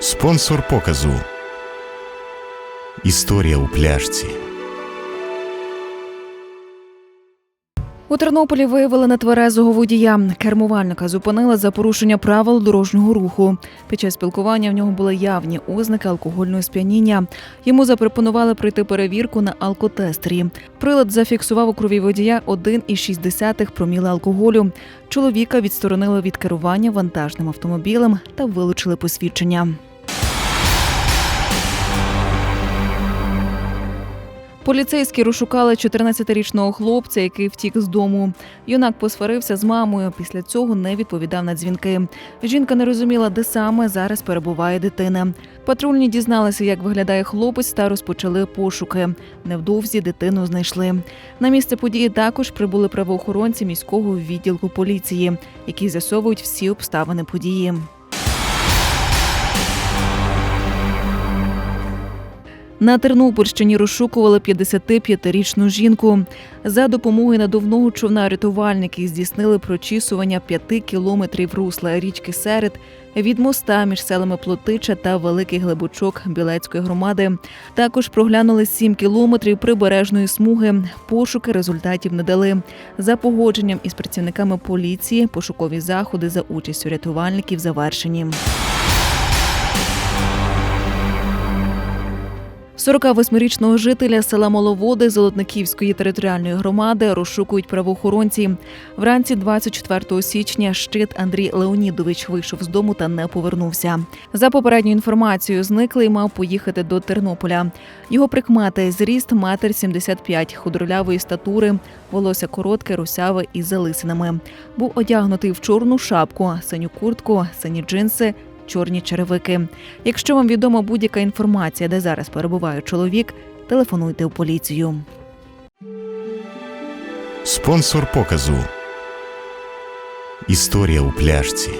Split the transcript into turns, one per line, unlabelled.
Спонсор показу. Історія у пляшці.
У Тернополі виявили нетверезого водія. Кермувальника зупинили за порушення правил дорожнього руху. Під час спілкування в нього були явні ознаки алкогольного сп'яніння. Йому запропонували пройти перевірку на алкотестері. Прилад зафіксував у крові водія 1,6 проміли алкоголю. Чоловіка відсторонили від керування вантажним автомобілем та вилучили посвідчення. Поліцейські розшукали 14-річного хлопця, який втік з дому. Юнак посварився з мамою. Після цього не відповідав на дзвінки. Жінка не розуміла, де саме зараз перебуває дитина. Патрульні дізналися, як виглядає хлопець, та розпочали пошуки. Невдовзі дитину знайшли. На місце події також прибули правоохоронці міського відділку поліції, які з'ясовують всі обставини події. На Тернопільщині розшукували 55-річну жінку. За допомогою надувного човна рятувальники здійснили прочісування 5 кілометрів русла річки Серед від моста між селами Плотича та Великий Глибочок Білецької громади. Також проглянули 7 кілометрів прибережної смуги. Пошуки результатів не дали. За погодженням із працівниками поліції пошукові заходи за участю рятувальників завершені. 48-річного жителя села Маловоди Золотниківської територіальної громади розшукують правоохоронці. Вранці 24 січня щит Андрій Леонідович вийшов з дому та не повернувся. За попередньою інформацією, зниклий мав поїхати до Тернополя. Його прикмети зріст метр 75, худролявої статури, волосся коротке, русяве із залисинами. Був одягнутий в чорну шапку, синю куртку, сині джинси чорні черевики. Якщо вам відома будь-яка інформація, де зараз перебуває чоловік, телефонуйте у поліцію.
Спонсор показу. Історія у пляшці.